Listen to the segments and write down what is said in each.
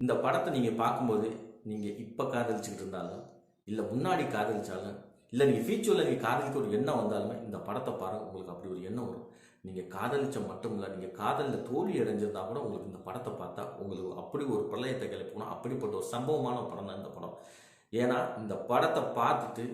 இந்த படத்தை நீங்கள் பார்க்கும்போது நீங்கள் இப்போ காதலிச்சுக்கிட்டு இருந்தாலும் இல்லை முன்னாடி காதலிச்சாலும் இல்லை நீங்கள் ஃபியூச்சரில் நீங்கள் காதலிக்க ஒரு எண்ணம் வந்தாலுமே இந்த படத்தை பாருங்கள் உங்களுக்கு அப்படி ஒரு எண்ணம் வரும். நீங்கள் காதலிச்ச மட்டும் இல்லை நீங்கள் காதலில் தோல்வி அடைஞ்சிருந்தா கூட உங்களுக்கு இந்த படத்தை பார்த்தா உங்களுக்கு அப்படி ஒரு பிரளயத்தை கிளப்பணும் அப்படிப்பட்ட ஒரு சம்பவமான படம் தான் இந்த படம். ஏன்னா இந்த படத்தை பார்த்துட்டு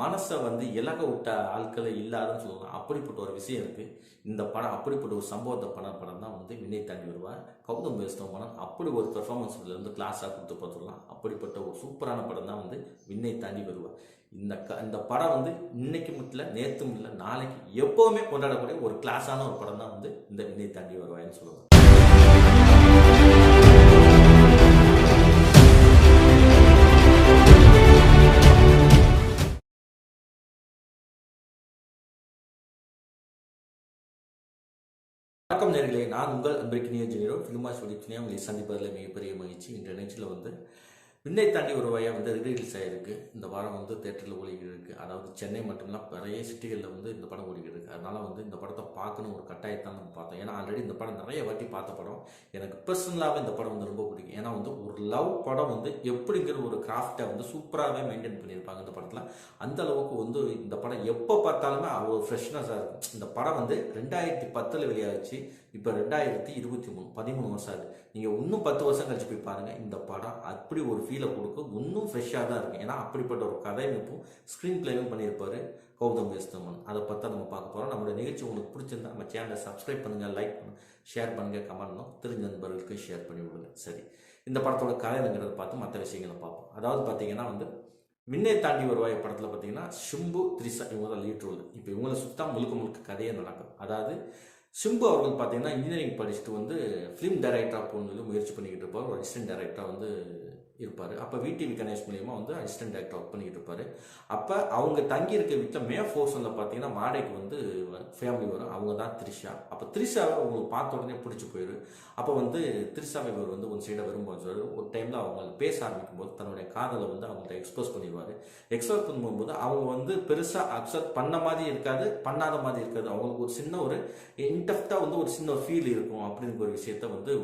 மனசை வந்து இலக விட்ட ஆட்களை இல்லாதன்னு சொல்லலாம் அப்படிப்பட்ட ஒரு விஷயம் இருக்குது இந்த படம் அப்படிப்பட்ட ஒரு சம்பவத்தை பண்ண படம் தான் வந்து வினை தாண்டி வருவார். கௌதம் பேசுன படம் அப்படி ஒரு பெர்ஃபார்மன்ஸ் இருந்து கிளாஸாக கொடுத்து பார்த்துடலாம். அப்படிப்பட்ட ஒரு சூப்பரான படம் தான் வந்து விண்ணை தாண்டி வருவார். இந்த க இந்த படம் வந்து இன்னைக்கு மட்டும் இல்லை நேற்றும் இல்லை நாளைக்கு எப்போவுமே கொண்டாடக்கூடிய ஒரு கிளாஸான ஒரு படம் தான் வந்து இந்த விண்ணை தாண்டி வருவாயின்னு சொல்லுவாங்க. வணக்கம் நேர்களே நான் உங்கள் அன்பிற்கினிய ஜெனிரோ. ஃபிலிமா சொல்லிச்சினியா உங்களை சந்திப்பதில் மிகப்பெரிய மகிழ்ச்சி. இந்த நிகழ்ச்சியில் வந்து விண்ணை தாண்டி ஒரு வயா வந்து ரிலீஸ் ஆகிருக்கு இந்த வாரம் வந்து தேட்டரில் ஓடிக்கிட்டு அதாவது சென்னை மட்டும் நிறைய சிட்டிகளில் வந்து இந்த படம் ஓடிக்கிட்டு இருக்குது அதனால் வந்து இந்த படத்தை பார்க்கணும் ஒரு கட்டாயத்தான் நம்ம பார்த்தோம். ஏன்னா ஆல்ரெடி இந்த படம் நிறைய வாட்டி பார்த்த படம். எனக்கு பர்சனலாகவே இந்த படம் வந்து ரொம்ப பிடிக்கும். ஏன்னா வந்து ஒரு லவ் படம் வந்து எப்படிங்கிற ஒரு கிராஃப்டை வந்து சூப்பராகவே மெயின்டைன் பண்ணியிருப்பாங்க இந்த படத்தில். அந்த அளவுக்கு வந்து இந்த படம் எப்போ பார்த்தாலுமே அவ்வளோ ஃப்ரெஷ்னஸாக இருக்கும். இந்த படம் வந்து ரெண்டாயிரத்தி பத்தில் வெளியாகிச்சு இப்போ ரெண்டாயிரத்தி இருபத்தி மூணு பதிமூணு வருஷம் ஆகுது. நீங்கள் இன்னும் பத்து வருஷம் கழிச்சு போய் பாருங்கள் இந்த படம் அப்படி ஒரு ஃபீல் கொடுக்கும் இன்னும் ஃப்ரெஷ்ஷாக தான் இருக்கும் ஏன்னா அப்படிப்பட்ட ஒரு கதையமைப்பும் ஸ்க்ரீன் பிளேவும் பண்ணியிருப்பார் கௌதம் வேஸ்தமன் அதை பற்றி நம்ம பார்க்க போகிறோம் நம்மளுடைய நிகழ்ச்சி உங்களுக்கு பிடிச்சிருந்தா நம்ம சேனலை சப்ஸ்கிரைப் பண்ணுங்கள் லைக் பண்ணுங்கள் ஷேர் பண்ணுங்கள் கமெண்ட் பண்ணும் தெரிஞ்ச நண்பர்களுக்கு ஷேர் பண்ணி விடுங்க. சரி. இந்த படத்தோட கதைங்கிறத பார்த்து மற்ற விஷயங்களை பார்ப்போம். அதாவது பார்த்தீங்கன்னா வந்து மின்னை தாண்டி வருவாய் படத்தில் பார்த்தீங்கன்னா சிம்பு த்ரிஷா இவங்க தான் லீட் ரோல் இப்போ இவங்களை சுத்தம் முழுக்க முழுக்க கதையே நடக்கும். அதாவது சிம்பு அவர்கள் பார்த்தீங்கன்னா இன்ஜினியரிங் படிச்சுட்டு வந்து ஃபிலிம் டைரக்டராக சொல்லி முயற்சி பண்ணிக்கிட்டு இருப்பார். ஒரு அசிஸ்டன்ட் டைரக்டராக வந்து இருப்பார். அப்போ விடிவி கணேஷ் மூலியமாக வந்து அசிஸ்டன்ட் டேரக்டர் ஒர்க் பண்ணிக்கிட்டு இருப்பார். அப்போ அவங்க தங்கி இருக்க வீட்டில் மே ஃபோர்ஸனில் பார்த்தீங்கன்னா மாடைக்கு வந்து ஃபேமிலி வரும். அவங்க தான் த்ரிஷா. அப்போ த்ரிஷாவை அவங்களுக்கு பார்த்த உடனே பிடிச்சி போயிடும் அப்போ வந்து த்ரிஷாவை இவர் வந்து ஒரு சைடை வரும்போது ஒரு டைமில் அவங்க பேச ஆரம்பிக்கும் போது தன்னுடைய காதலை வந்து அவங்கள்ட்ட எக்ஸ்போஸ் பண்ணிடுவார். எக்ஸ்போஸ் பண்ணும்போது அவங்க வந்து பெருசாக அக்செப்ட் பண்ண மாதிரி இருக்காது பண்ணாத மாதிரி இருக்காது. அவங்களுக்கு ஒரு சின்ன ஒரு இன்டெப்டாக வந்து ஒரு சின்ன ஃபீல் இருக்கும். அப்படிங்கிற ஒரு விஷயத்த வந்து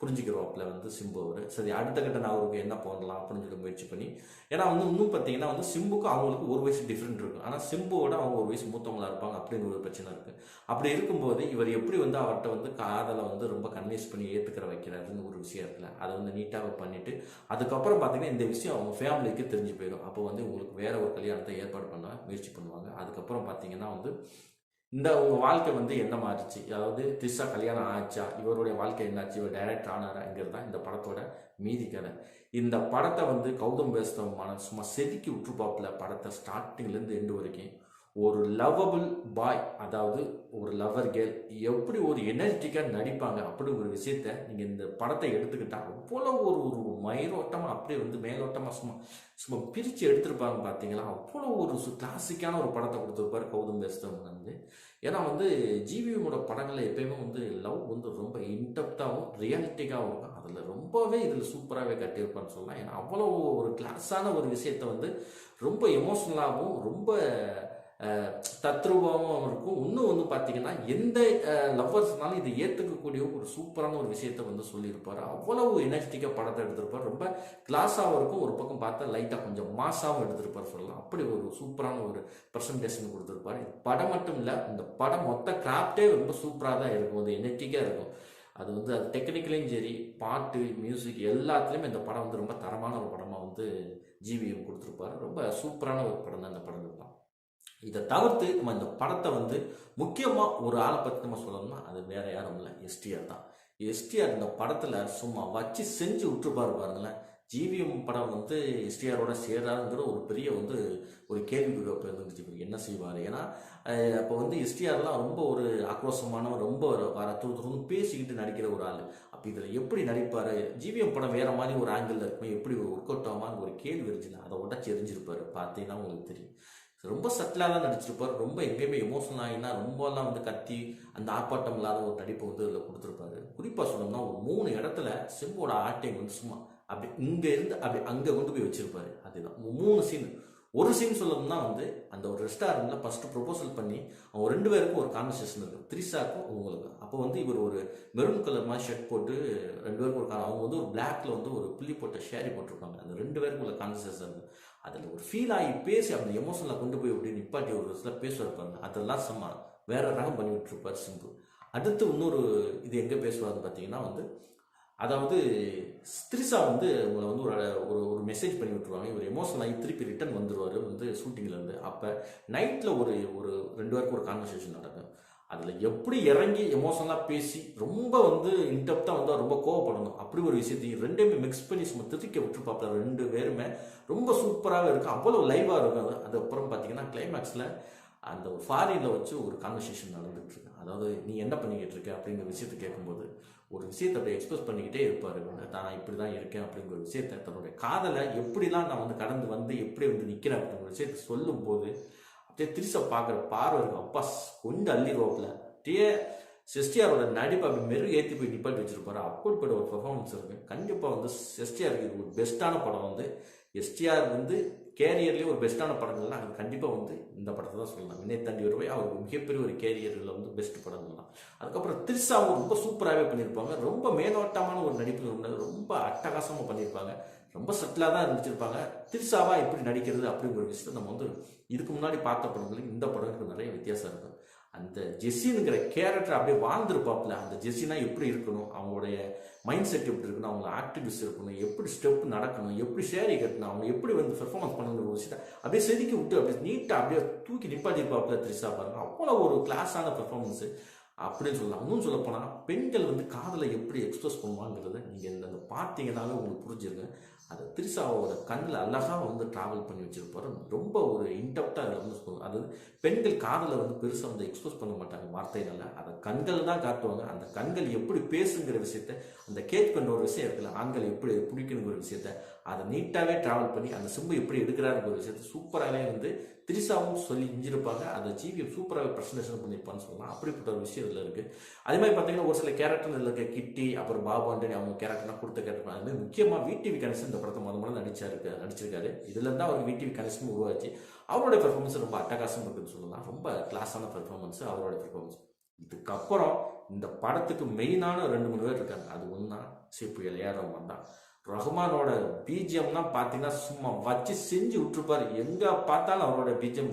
உங்க வந்து சிம்பு அவர். சரி அடுத்த கட்ட நான் என்ன பண்ணலாம் அப்படின்னு சொல்லி முயற்சி பண்ணி ஏன்னா வந்து இன்னும் பார்த்தீங்கன்னா வந்து சிம்புக்கும் அவங்களுக்கு ஒரு வயசு டிஃப்ரெண்ட் இருக்கும் ஆனால் சிம்புவோட அவங்க ஒரு வயசு மூத்தவங்களா இருப்பாங்க அப்படின்னு ஒரு பிரச்சனை இருக்குது அப்படி இருக்கும்போது இவர் எப்படி வந்து அவர்கிட்ட வந்து காதலை வந்து ரொம்ப கன்வின்ஸ் பண்ணி ஏற்றுக்கிற வைக்கிறாருன்னு ஒரு விஷயம் இருக்குல்ல அதை வந்து நீட்டாக பண்ணிவிட்டு அதுக்கப்புறம் பார்த்தீங்கன்னா இந்த விஷயம் அவங்க ஃபேமிலிக்கு தெரிஞ்சு போயிடும். அப்போ வந்து உங்களுக்கு வேற ஒரு கல்யாணத்தை ஏற்பாடு பண்ண முயற்சி பண்ணுவாங்க. அதுக்கப்புறம் பார்த்தீங்கன்னா வந்து இந்த உங்கள் வாழ்க்கை வந்து என்ன மாறிச்சு? அதாவது திரிஷா கல்யாணம் ஆச்சா? இவருடைய வாழ்க்கை என்னாச்சு? இவர் டைரக்ட் ஆனாராங்கிறது தான் இந்த படத்தோட மீதி கதை. இந்த படத்தை வந்து கௌதம் பேஸ்தவமான சும்மா செதுக்கி விட்டுருப்பாப்புல படத்தை ஸ்டார்டிங்லேருந்து எண்டு வரைக்கும். ஒரு லவ்வபிள் பாய் அதாவது ஒரு லவ்வர் கேர்ள் எப்படி ஒரு எனர்ஜிட்டிக்காக நடிப்பாங்க அப்படி ஒரு விஷயத்த நீங்கள் இந்த படத்தை எடுத்துக்கிட்டால் அவ்வளோ ஒரு ஒரு மயிரோட்டமாக அப்படியே வந்து மேலோட்டமாக சும்மா சும்மா பிரித்து எடுத்திருப்பாங்க பார்த்தீங்களா அவ்வளோ ஒரு கிளாசிக்கான ஒரு படத்தை கொடுத்துருப்பாரு கௌதம் பேசுகிறவங்க வந்து. ஏன்னா வந்து ஜிவிஎமோட படங்களில் எப்பயுமே வந்து லவ் வந்து ரொம்ப இன்டெப்டாகவும் ரியாலிட்டிக்காகவும் இருக்கும். அதில் ரொம்பவே இதில் சூப்பராகவே கட்டியிருப்பான்னு சொல்லலாம். ஏன்னா அவ்வளோ ஒரு கிளாஸான ஒரு விஷயத்த வந்து ரொம்ப எமோஷ்னலாகவும் ரொம்ப தத்ரூபமாகவும் இருக்கும். இன்னும் வந்து பார்த்தீங்கன்னா எந்த லவ்வர்ஸ்னாலும் இதை ஏற்றுக்கக்கூடிய ஒரு சூப்பரான ஒரு விஷயத்த வந்து சொல்லியிருப்பார். அவ்வளவு எனர்ஜிட்டிக்காக படத்தை எடுத்திருப்பார். ரொம்ப கிளாஸாகவும் இருக்கும். ஒரு பக்கம் பார்த்தா லைட்டாக கொஞ்சம் மாசாகவும் எடுத்திருப்பார் சொல்லலாம். அப்படி ஒரு சூப்பரான ஒரு ப்ரெசன்டேஷன் கொடுத்துருப்பாரு. இது படம் மட்டும் இல்லை இந்த படம் மொத்த கிராஃப்டே ரொம்ப சூப்பராக தான் இருக்கும். அது எனர்ஜிக்காக இருக்கும். அது வந்து அது டெக்னிக்கலையும் சரி பாட்டு மியூசிக் எல்லாத்துலேயுமே இந்த படம் வந்து ரொம்ப தரமான ஒரு படமாக வந்து ஜிவிஎம் கொடுத்துருப்பாரு. ரொம்ப சூப்பரான ஒரு படம் தான் இந்த படம் தான். இதை தவிர்த்து நம்ம இந்த படத்தை வந்து முக்கியமாக ஒரு ஆளை பற்றி நம்ம சொல்லணும்னா அது வேற யாரும் இல்லை. எஸ்டிஆர் தான். எஸ்டிஆர் இந்த படத்தில் சும்மா வச்சு செஞ்சு விட்டுருப்பாரு பாருங்களேன். ஜிவிஎம் படம் வந்து எஸ்டிஆரோட சேராருங்கிற ஒரு பெரிய வந்து ஒரு கேள்வி இருந்துச்சு என்ன செய்வார்? ஏன்னா அப்போ வந்து எஸ்டிஆர்லாம் ரொம்ப ஒரு ஆக்ரோஷமான ரொம்ப ஒரு வர துரு பேசிக்கிட்டு நடிக்கிற ஒரு ஆள். அப்போ இதில் எப்படி நடிப்பார்? ஜிவிஎம் படம் வேறு மாதிரி ஒரு ஆங்கிளில் இருக்குமே எப்படி ஒரு ஒர்க் அவுட் ஆகுமான்னு ஒரு கேள்வி இருந்துச்சுன்னா அதை உடச்சி எரிஞ்சிருப்பார். பார்த்தீங்கன்னா உங்களுக்கு தெரியும். ரொம்ப சட்டிலாக தான் நடிச்சிருப்பார். ரொம்ப எங்கேயுமே எமோஷனல் ஆகினா ரொம்பலாம் வந்து கத்தி அந்த ஆர்ப்பாட்டம் இல்லாத ஒரு நடிப்பை வந்து அதில் கொடுத்துருப்பாரு. குறிப்பாக சொல்லணும்னா ஒரு மூணு இடத்துல சிம்போட ஆக்டிங் வந்து சும்மா அப்படி இங்கேருந்து அப்படி அங்கே கொண்டு போய் வச்சிருப்பாரு. அதுதான். மூணு சீன் ஒரு சீன் சொல்லணும்னா வந்து அந்த ஒரு ரெஸ்டாரண்ட்டில் ஃபஸ்ட்டு ப்ரொபோசல் பண்ணி அவங்க ரெண்டு பேருக்கும் ஒரு கான்வர்சேஷன் இருக்கு. த்ரிஷாக்கும் அவங்களுக்கு அப்போ வந்து இவர் ஒரு மெரூன் கலர் மாதிரி ஷர்ட் போட்டு ரெண்டு பேருக்கும் ஒரு அவங்க வந்து ஒரு பிளாக்ல வந்து ஒரு புள்ளி போட்ட ஷேரி போட்டிருப்பாங்க. அந்த ரெண்டு பேருக்கும் உள்ள கான்வர்சேஷன் அதில் ஒரு ஃபீல் ஆகி பேசி அந்த எமோஷனில் கொண்டு போய் அப்படி நிப்பாட்டி ஒரு சில பேசுவார் பாருங்க அதெல்லாம் செம்ம வேற ரகம் பண்ணி விட்டுருப்பார் சிம்பு. அடுத்து இன்னொரு இது எங்கே பேசுவாருன்னு பார்த்தீங்கன்னா வந்து அதாவது த்ரிஷா வந்து உங்களை வந்து ஒரு ஒரு ஒரு மெசேஜ் பண்ணி விட்டுருவாங்க. இவர் எமோஷனல் ஆகி திருப்பி ரிட்டர்ன் வந்துடுவார் வந்து ஷூட்டிங்லேருந்து அப்போ நைட்டில் ஒரு ஒரு ரெண்டு பேருக்கு ஒரு கான்வர்சேஷன் நடக்கும். அதில் எப்படி இறங்கி எமோஷனலாக பேசி ரொம்ப வந்து இன்டெப்த்தாக வந்து ரொம்ப கோவப்படணும் அப்படி ஒரு விஷயத்தையும் ரெண்டையுமே மிக்ஸ் பண்ணி சும்மா திருக்க விட்டுருப்பாப்ல ரெண்டு பேருமே. ரொம்ப சூப்பராகவே இருக்கும் அவ்வளோ லைவாக இருக்கும் அது. அதுக்கப்புறம் பார்த்தீங்கன்னா கிளைமேக்ஸில் அந்த ஃபாரினில் வச்சு ஒரு கான்வர்சேஷன் நடந்துட்டு இருக்கு. அதாவது நீ என்ன பண்ணிக்கிட்டு இருக்க? அப்படிங்கிற விஷயத்தை கேட்கும்போது ஒரு விஷயத்தை அப்படியே எக்ஸ்பிரஸ் பண்ணிக்கிட்டே இருப்பார். நான் இப்படி தான் இருக்கேன். அப்படிங்கிற ஒரு விஷயத்தை தன்னுடைய காதலை எப்படிலாம் நான் வந்து கடந்து வந்து எப்படி வந்து நிற்கிறேன் அப்படிங்கிற விஷயத்தை சொல்லும்போது திருச பார்க்குற பார்வை இருக்கும். அப்பா கொஞ்சம் அள்ளிடுவாப்புல அப்படியே செஸ்டியாரோட நடிப்பு. அப்படி மெரு ஏற்றி போய் நிப்பாட்டி வச்சிருப்பாரு. அப்படிப்பட்ட ஒரு பெர்ஃபார்மன்ஸ் இருக்கு. கண்டிப்பாக வந்து செஸ்டியாருக்கு இது ஒரு பெஸ்ட்டான படம் வந்து. எஸ்டிஆர் வந்து கேரியர்லேயே ஒரு பெஸ்ட்டான படங்கள்லாம் அது கண்டிப்பாக வந்து இந்த படத்தை தான் சொல்லலாம். வினய் தாண்டி வருவாய். அவர் மிகப்பெரிய ஒரு கேரியரில் வந்து பெஸ்ட் படங்கள்லாம் அதுக்கப்புறம் திரிசாவும் ரொம்ப சூப்பராகவே பண்ணியிருப்பாங்க. ரொம்ப மேலோட்டமான ஒரு நடிப்பு ரொம்ப அட்டகாசமாக பண்ணியிருப்பாங்க. ரொம்ப சட்டிலாக தான் நடிச்சிருப்பாங்க திருசாவா எப்படி நடிக்கிறது அப்படிங்கிற ஒரு விஷயத்தை நம்ம வந்து இதுக்கு முன்னாடி பார்த்த படங்களுக்கு இந்த படங்களுக்கு நிறைய வித்தியாசம் இருக்கும் அந்த ஜெஸ்ஸினுங்கிற கேரக்டர் அப்படியே வாழ்ந்துருப்பாப்புல. அந்த ஜெஸ்ஸினா எப்படி இருக்கணும்? அவங்களுடைய மைண்ட் செட் எப்படி இருக்கணும்? அவங்க ஆக்டிவிஸ்ட் இருக்கணும்? எப்படி ஸ்டெப் நடக்கணும்? எப்படி ஷேரி கட்டணும்? அவங்க எப்படி வந்து பெர்ஃபார்மன்ஸ் பண்ணுங்கிற ஒரு விஷயத்தை அப்படியே செதுக்கி விட்டு அப்படியே நீட்டாக அப்படியே தூக்கி நிப்பாட்டிருப்பாப்புல த்ரிஷா பாருங்க. அவ்வளோ ஒரு கிளாஸான பெர்ஃபார்மன்ஸு அப்படின்னு சொல்லலாம். இன்னும் சொல்ல போனால் பெண்கள் வந்து காதலை எப்படி எக்ஸ்பிரஸ் பண்ணுவாங்கிறத நீங்கள் இந்த இந்த பார்த்தீங்கன்னாவே உங்களுக்கு புரிஞ்சிருங்க. அது திரிசாவோட கண்ணில் அழகாக வந்து ட்ராவல் பண்ணி வச்சிருப்பாரு. ரொம்ப ஒரு இன்டெப்டாக அதில் வந்து சொல்லுவாங்க அதாவது பெண்கள் காதலை வந்து பெருசாக வந்து எக்ஸ்பிரஸ் பண்ண மாட்டாங்க வார்த்தைகளால். அதை கண்கள் தான் காட்டுவாங்க. அந்த கண்கள் எப்படி பேசுங்கிற விஷயத்த அந்த கேட்கின்ற ஒரு விஷயம் இருக்குல்ல ஆண்கள் எப்படி பிடிக்கணுங்கிற விஷயத்த அதை நீட்டாகவே ட்ராவல் பண்ணி அந்த சிம்பு எப்படி எடுக்கிறாருங்கிற ஒரு விஷயத்த சூப்பராகவே வந்து திரிசாவும் சொல்லி செஞ்சிருப்பாங்க. அதை ஜிவிஎம் சூப்பராகவே ப்ரெசன்டேஷன் பண்ணியிருப்பான்னு சொல்லலாம். அப்படிப்பட்ட ஒரு விஷயம் இதில் இருக்குது அதே மாதிரி பார்த்தீங்கன்னா ஒரு சில கேரக்டர் இதில் இருக்க கிட்டி அப்புறம் பாபு ஆண்டனி அவங்க கேரக்டர்லாம் கொடுத்த கேரக்டர் அது மாதிரி முக்கியமாக விடிவி கணேசன் இந்த படத்தை முதல் முதல்ல நடிச்சாரு நடிச்சிருக்காரு. இதுல இருந்து அவர் விடிவி கணேசன் உருவாச்சு. அவருடைய பெர்ஃபார்மன்ஸ் ரொம்ப அட்டகாசம் இருக்குன்னு சொல்லலாம். ரொம்ப கிளாஸான பெர்ஃபார்மன்ஸ் அவரோட பெர்ஃபார்மன்ஸ் இதுக்கப்புறம் இந்த படத்துக்கு மெயினான ரெண்டு மூணு பேர் இருக்காங்க. அது ஒன்றா சிபி ஏஆர் தான். ரஹ்மானோட பிஜிஎம்லாம் பார்த்தீங்கன்னா சும்மா வச்சு செஞ்சு விட்டுருப்பாரு. எங்கே பார்த்தாலும் அவரோட பீஜியம்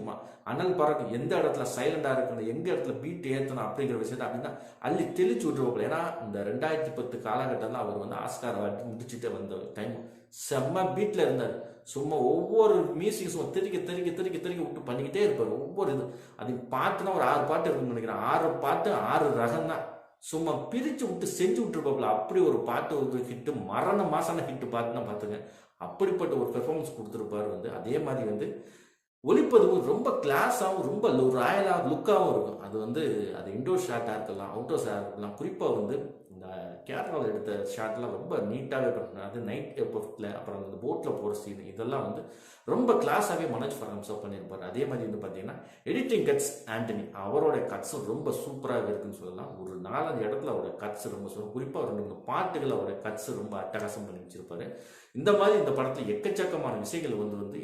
அனல் பறக்கும் எந்த இடத்துல சைலண்டாக இருக்கணும் எந்த இடத்துல பீட் ஏற்றணும் அப்படிங்கிற விஷயத்த அப்படின்னா அள்ளி தெளிச்சு விட்டுருவாப்புல. ஏன்னா இந்த ரெண்டாயிரத்தி பத்து காலகட்டத்தில் அவர் வந்து ஆஸ்கார் வாட்டி முடிச்சுட்டு வந்த டைம் செம்ம பீட்டில் இருந்தார். சும்மா ஒவ்வொரு மியூசிக் சும்மா திருக்க திருக்க திருக்க திருக்க விட்டு பண்ணிக்கிட்டே இருப்பார். ஒவ்வொரு இது அது பாட்டுனா ஒரு ஆறு பாட்டு இருக்குன்னு நினைக்கிறேன். ஆறு பாட்டு ஆறு ரகம் தான் சும்மா பிரித்து விட்டு செஞ்சு விட்டுருப்பாப்புல. அப்படி ஒரு பாட்டு ஒரு ஹிட்டு மரண மாசான ஹிட்டு பாட்டுனா பார்த்துங்க. அப்படிப்பட்ட ஒரு பெர்ஃபார்மன்ஸ் கொடுத்துருப்பாரு வந்து. அதே மாதிரி வந்து ஒளிப்பதிவு ரொம்ப கிளாஸாகவும் ரொம்ப ராயலாக லுக்காகவும் இருக்கும். அது வந்து அது இன்டோர் ஷாட்டாக இருக்கலாம் அவுட்டோர் ஷாட்டாக இருக்கலாம். குறிப்பாக வந்து இந்த கேரளாவில் எடுத்த ஷாட்லாம் ரொம்ப நீட்டாகவே பண்ணணும் அது நைட் எஃபெக்டில் அப்புறம் அந்த போட்டில் போகிற சீன் இதெல்லாம் வந்து ரொம்ப கிளாஸாகவே மனோஜ் ஃபரம்சப் பண்ணியிருப்பார். அதே மாதிரி வந்து பார்த்தீங்கன்னா எடிட்டிங் கட்ஸ் ஆண்டனி அவரோட கட்ஸும் ரொம்ப சூப்பராக இருக்குன்னு சொல்லலாம். ஒரு நாலஞ்சு இடத்துல அவரோட கட்ஸ் ரொம்ப சூப்பர் குறிப்பாக ரெண்டு மூணு பாட்டுகள் அவரோட கட்ஸ் ரொம்ப அட்டகாசம் பண்ணி வச்சிருப்பாரு. இந்த மாதிரி இந்த படத்தில் எக்கச்சக்கமான விஷயங்கள் வந்து வந்து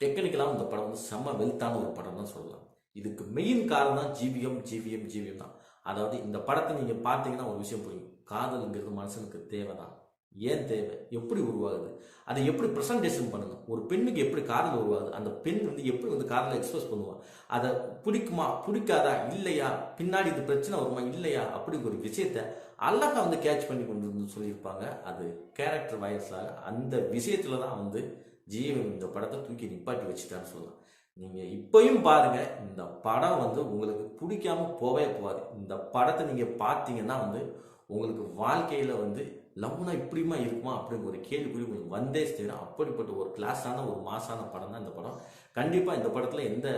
டெக்னிக்கலாக இந்த படம் வந்து செம்ம வெல்த்தான ஒரு படம் தான் சொல்லலாம். இதுக்கு மெயின் காரணம் ஜிவிஎம் ஜிவிஎம் ஜிவிஎம் தான். அதாவது இந்த படத்தை நீங்கள் பார்த்தீங்கன்னா ஒரு விஷயம் புரியும். காதல்ங்கிறது மனுஷனுக்கு தேவை தான் ஏன் தேவை? எப்படி உருவாகுது? அதை எப்படி ப்ரெசன்டேஷன் பண்ணணும்? ஒரு பெண்ணுக்கு எப்படி காதல் உருவாகுது? அந்த பெண் வந்து எப்படி வந்து காதலை எக்ஸ்பிரஸ் பண்ணுவான் அதை பிடிக்குமா? பிடிக்காதா? இல்லையா? பின்னாடி இது பிரச்சனை வருமா? இல்லையா? அப்படிங்கிற ஒரு விஷயத்த அழகாக வந்து கேட்ச் பண்ணி கொண்டு வந்து சொல்லியிருப்பாங்க. அது கேரக்டர் வயசாக அந்த விஷயத்துல தான் வந்து ஜீவன் இந்த படத்தை தூக்கி நிப்பாட்டி வச்சுட்டான்னு சொல்லலாம். நீங்கள் இப்பையும் பாருங்க இந்த படம் வந்து உங்களுக்கு பிடிக்காம போவே போகாது. இந்த படத்தை நீங்கள் பார்த்தீங்கன்னா வந்து உங்களுக்கு வாழ்க்கையில் வந்து லவ்னா இப்படிமா இருக்குமா அப்படிங்கிற ஒரு கேள்விக்குறி உங்களுக்கு வந்தே சேரும். அப்படிப்பட்ட ஒரு கிளாஸான ஒரு மாசான படம் தான் இந்த படம். கண்டிப்பாக இந்த படத்தில் எந்த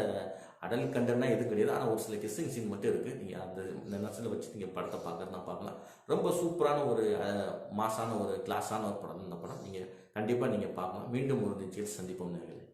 அடல் கண்டனா எதுவும் கிடையாது. ஆனால் ஒரு சில கிஸ்ஸிங் சீன் மட்டும் இருக்குது நீங்கள் அந்த இந்த நர்ஸில் வச்சு நீங்கள் படத்தை பார்க்கறதுனா பார்க்கலாம் ரொம்ப சூப்பரான ஒரு மாசான ஒரு கிளாஸான ஒரு படம். இந்த படம் நீங்கள் கண்டிப்பாக நீங்கள் பார்க்கலாம். மீண்டும் ஒரு நிச்சயம் சந்திப்போம் நேர்களை